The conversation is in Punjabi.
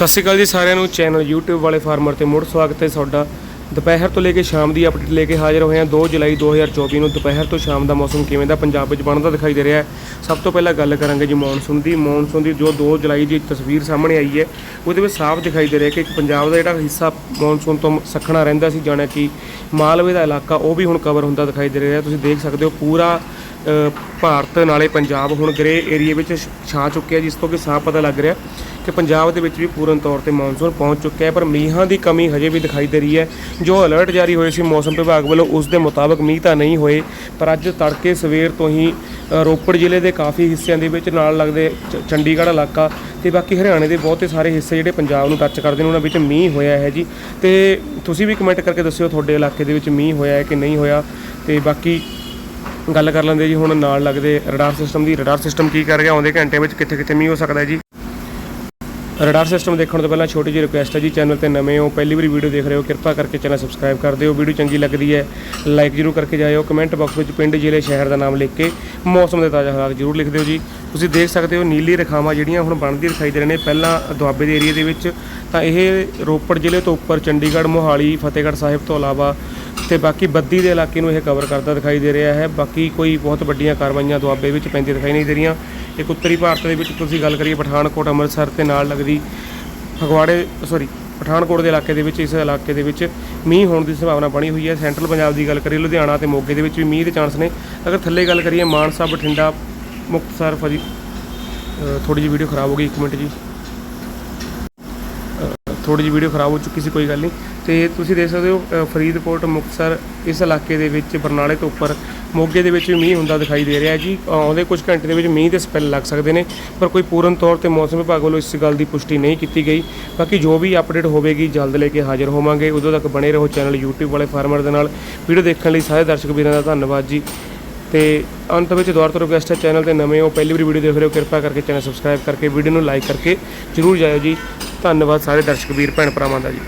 ਸਤਿ ਸ਼੍ਰੀ ਅਕਾਲ ਜੀ ਸਾਰਿਆਂ ਨੂੰ ਚੈਨਲ YouTube ਵਾਲੇ ਫਾਰਮਰ ਤੇ ਮੁੜ ਸਵਾਗਤ ਹੈ ਤੁਹਾਡਾ। ਦੁਪਹਿਰ ਤੋਂ ਲੈ ਕੇ ਸ਼ਾਮ ਦੀ ਅਪਡੇਟ ਲੈ ਕੇ ਹਾਜ਼ਰ ਹੋਏ ਹਾਂ। 2 ਜੁਲਾਈ 2024 ਨੂੰ ਦੁਪਹਿਰ ਤੋਂ ਸ਼ਾਮ ਦਾ ਮੌਸਮ ਕਿਵੇਂ ਦਾ ਪੰਜਾਬ ਵਿੱਚ ਬਣਦਾ ਦਿਖਾਈ ਦੇ ਰਿਹਾ ਹੈ। ਸਭ ਤੋਂ ਪਹਿਲਾਂ ਗੱਲ ਕਰਾਂਗੇ ਜੀ ਮੌਨਸੂਨ ਦੀ। ਮੌਨਸੂਨ ਦੀ ਜੋ 2 ਜੁਲਾਈ ਦੀ ਤਸਵੀਰ ਸਾਹਮਣੇ ਆਈ ਹੈ, ਉਹਦੇ ਵਿੱਚ ਸਾਫ਼ ਦਿਖਾਈ ਦੇ ਰਿਹਾ ਕਿ ਪੰਜਾਬ ਦਾ ਜਿਹੜਾ ਹਿੱਸਾ ਮੌਨਸੂਨ ਤੋਂ ਸੱਖਣਾ ਰਹਿੰਦਾ ਸੀ ਜਾਣਿਆ ਕਿ ਮਾਲਵੇ ਦਾ ਇਲਾਕਾ, ਉਹ ਵੀ ਹੁਣ ਕਵਰ ਹੁੰਦਾ ਦਿਖਾਈ ਦੇ ਰਿਹਾ। ਤੁਸੀਂ ਦੇਖ ਸਕਦੇ ਹੋ ਪੂਰਾ ਭਾਰਤ ਨਾਲੇ ਪੰਜਾਬ ਹੁਣ ਗ੍ਰੇ ਏਰੀਆ ਵਿੱਚ ਛ- ਛਾ ਚੁੱਕਿਆ ਜਿਸ ਤੋਂ ਕਿ ਸਾਫ਼ ਪਤਾ ਲੱਗ ਰਿਹਾ ਕਿ ਪੰਜਾਬ ਦੇ ਵਿੱਚ ਵੀ ਪੂਰਨ ਤੌਰ ਤੇ ਮੌਨਸੂਨ ਪਹੁੰਚ ਚੁੱਕਿਆ ਹੈ, ਪਰ ਮੀਂਹਾਂ ਦੀ ਕਮੀ ਹਜੇ ਵੀ ਦਿਖਾਈ ਦੇ ਰਹੀ ਹੈ। ਜੋ ਅਲਰਟ ਜਾਰੀ ਹੋਏ ਸੀ ਮੌਸਮ ਵਿਭਾਗ ਵੱਲੋਂ, ਉਸ ਦੇ ਮੁਤਾਬਕ ਮੀਂਹ ਤਾਂ ਨਹੀਂ ਹੋਏ, ਪਰ ਅੱਜ ਤੜਕੇ ਸਵੇਰ ਤੋਂ ਹੀ ਰੋਪੜ ਜ਼ਿਲ੍ਹੇ ਦੇ ਕਾਫੀ ਹਿੱਸਿਆਂ ਦੇ ਵਿੱਚ ਨਾਲ ਲੱਗਦੇ ਚ- ਚੰਡੀਗੜ੍ਹ ਇਲਾਕਾ ਤੇ ਬਾਕੀ ਹਰਿਆਣੇ ਦੇ ਬਹੁਤੇ ਸਾਰੇ ਹਿੱਸੇ ਜਿਹੜੇ ਪੰਜਾਬ ਨੂੰ ਟੱਚ ਕਰਦੇ ਨੇ, ਉਹਨਾਂ ਵਿੱਚ ਮੀਂਹ ਹੋਇਆ ਹੈ ਜੀ। ਤੇ ਤੁਸੀਂ ਵੀ ਕਮੈਂਟ ਕਰਕੇ ਦੱਸਿਓ ਤੁਹਾਡੇ ਇਲਾਕੇ ਦੇ ਵਿੱਚ ਮੀਂਹ ਹੋਇਆ ਹੈ ਕਿ ਨਹੀਂ ਹੋਇਆ? ਤੇ ਬਾਕੀ ਗੱਲ ਕਰ ਲੈਂਦੇ ਜੀ, ਹੁਣ ਨਾਲ ਲੱਗਦੇ ਰਡਾਰ ਸਿਸਟਮ ਦੀ। ਰਡਾਰ ਸਿਸਟਮ ਕੀ ਕਰ ਰਿਹਾ ਆਉਂਦੇ ਘੰਟੇ ਵਿੱਚ ਕਿੱਥੇ ਕਿੱਥੇ ਮੀਂਹ ਹੋ ਸਕਦਾ ਜੀ? ਰਡਾਰ ਸਿਸਟਮ ਦੇਖਣ ਤੋਂ ਪਹਿਲਾਂ ਛੋਟੀ ਜਿਹੀ ਰਿਕੁਐਸਟ ਹੈ ਜੀ ਚੈਨਲ ਤੇ ਨਵੇਂ ਹੋ, ਪਹਿਲੀ ਵਾਰੀ ਵੀਡੀਓ ਦੇਖ ਰਹੇ ਹੋ, ਕਿਰਪਾ ਕਰਕੇ ਚੈਨਲ ਸਬਸਕ੍ਰਾਈਬ ਕਰ ਦਿਓ। ਵੀਡੀਓ ਚੰਗੀ ਲੱਗਦੀ ਹੈ ਲਾਈਕ ਜਰੂਰ ਕਰਕੇ ਜਾਇਓ। ਕਮੈਂਟ ਬਾਕਸ ਵਿੱਚ ਪਿੰਡ, ਜ਼ਿਲ੍ਹੇ, ਸ਼ਹਿਰ ਦਾ ਨਾਮ ਲਿਖ ਕੇ ਮੌਸਮ ਦੇ ਤਾਜ਼ਾ ਹਾਲਾਤ ਜਰੂਰ ਲਿਖ ਦਿਓ ਜੀ। ਤੁਸੀਂ ਦੇਖ ਸਕਦੇ ਹੋ ਨੀਲੀ ਰੇਖਾਵਾਂ ਜਿਹੜੀਆਂ ਹੁਣ ਬਣਦੀ ਦਿਖਾਈ ਦੇ ਰਹੇ ਨੇ। ਪਹਿਲਾਂ ਦੁਆਬੇ ਦੇ ਏਰੀਆ ਦੇ ਵਿੱਚ ਤਾਂ ਇਹ ਰੋਪੜ ਜ਼ਿਲ੍ਹੇ ਤੋਂ ਉੱਪਰ ਚੰਡੀਗੜ੍ਹ, ਮੋਹਾਲੀ, ਫਤਿਹਗੜ੍ਹ ਸਾਹਿਬ ਤੋਂ ਇਲਾਵਾ ਤੇ ਬਾਕੀ ਬੱਦੀ ਦੇ ਇਲਾਕੇ ਨੂੰ ਇਹ ਕਵਰ ਕਰਦਾ ਦਿਖਾਈ ਦੇ ਰਿਹਾ ਹੈ। ਬਾਕੀ ਕੋਈ ਬਹੁਤ ਵੱਡੀਆਂ ਕਾਰਵਾਈਆਂ ਦੁਆਬੇ ਵਿੱਚ ਪੈਂਦੀਆਂ ਦਿਖਾਈ ਨਹੀਂ ਦੇ ਰਹੀਆਂ। ਇੱਕ ਉੱਤਰੀ ਭਾਰਤ ਦੇ ਵਿੱਚ ਤੁਸੀਂ ਗੱਲ ਕਰੀਏ ਪਠਾਨਕੋਟ, ਅੰਮ੍ਰਿਤਸਰ ਤੇ ਨਾਲ ਲੱਗਦੀ ਫਗਵਾੜੇ ਸੌਰੀ ਪਠਾਨਕੋਟ ਦੇ ਇਲਾਕੇ ਦੇ ਵਿੱਚ, ਇਸ ਇਲਾਕੇ ਦੇ ਵਿੱਚ ਮੀਂਹ ਹੋਣ ਦੀ ਸੰਭਾਵਨਾ ਬਣੀ ਹੋਈ ਹੈ। ਸੈਂਟਰਲ ਪੰਜਾਬ ਦੀ ਗੱਲ ਕਰੀਏ, ਲੁਧਿਆਣਾ ਤੇ ਮੋਗੇ ਦੇ ਵਿੱਚ ਵੀ ਮੀਂਹ ਦੇ ਚਾਂਸ ਨੇ। ਅਗਰ ਥੱਲੇ ਗੱਲ ਕਰੀਏ, ਮਾਨਸਾ, ਬਠਿੰਡਾ, ਮੁਕਤਸਰ, ਫਜੀ ਥੋੜੀ ਜਿਹੀ ਵੀਡੀਓ ਖਰਾਬ ਹੋ ਗਈ, ਇੱਕ ਮਿੰਟ ਜੀ। ਥੋੜੀ ਜਿਹੀ ਵੀਡੀਓ ਖਰਾਬ ਹੋ ਚੁੱਕੀ ਸੀ, ਕੋਈ ਗੱਲ ਨਹੀਂ। ਤੇ ਤੁਸੀਂ ਦੇਖ ਸਕਦੇ ਹੋ ਫਰੀਦਕੋਟ, ਮੁਕਤਸਰ ਇਸ ਇਲਾਕੇ ਦੇ ਵਿੱਚ ਬਰਨਾਲੇ ਤੋਂ ਉੱਪਰ ਮੋਗੇ ਦੇ ਵਿੱਚ ਵੀ ਮੀਂਹ ਹੁੰਦਾ ਦਿਖਾਈ ਦੇ ਰਿਹਾ ਜੀ। ਆਉਂਦੇ ਕੁਝ ਘੰਟੇ ਦੇ ਵਿੱਚ ਮੀਂਹ ਦੇ ਸਪੈਲ ਲੱਗ ਸਕਦੇ ਨੇ, ਪਰ ਕੋਈ ਪੂਰਨ ਤੌਰ ਤੇ ਮੌਸਮ ਵਿਭਾਗ ਵੱਲੋਂ ਇਸ ਗੱਲ ਦੀ ਪੁਸ਼ਟੀ ਨਹੀਂ ਕੀਤੀ ਗਈ। ਬਾਕੀ ਜੋ ਵੀ ਅਪਡੇਟ ਹੋਵੇਗੀ, ਜਲਦ ਲੈ ਕੇ ਹਾਜ਼ਰ ਹੋਵਾਂਗੇ। ਉਦੋਂ ਤੱਕ ਬਣੇ ਰਹੋ ਚੈਨਲ YouTube ਵਾਲੇ ਫਾਰਮਰ ਦੇ ਨਾਲ। ਵੀਡੀਓ ਦੇਖਣ ਲਈ ਸਾਰੇ ਦਰਸ਼ਕ ਵੀਰਾਂ ਦਾ ਧੰਨਵਾਦ ਜੀ। ਤੇ ਅੰਤ ਵਿੱਚ ਦੁਬਾਰਾ ਤੋਂ ਰਿਕੁਐਸਟ ਹੈ, ਚੈਨਲ ਤੇ ਨਵੇਂ ਹੋ, ਪਹਿਲੀ ਵਾਰੀ ਵੀਡੀਓ ਦੇਖ ਰਹੇ ਹੋ, ਕਿਰਪਾ ਕਰਕੇ ਚੈਨਲ ਸਬਸਕ੍ਰਾਈਬ ਕਰਕੇ, ਵੀਡੀਓ ਨੂੰ ਲਾਈਕ ਕਰਕੇ ਜਰੂਰ ਜਾਇਓ ਜੀ। ਧੰਨਵਾਦ ਸਾਰੇ ਦਰਸ਼ਕ ਵੀਰ ਭੈਣ ਭਰਾਵਾਂ ਦਾ ਜੀ।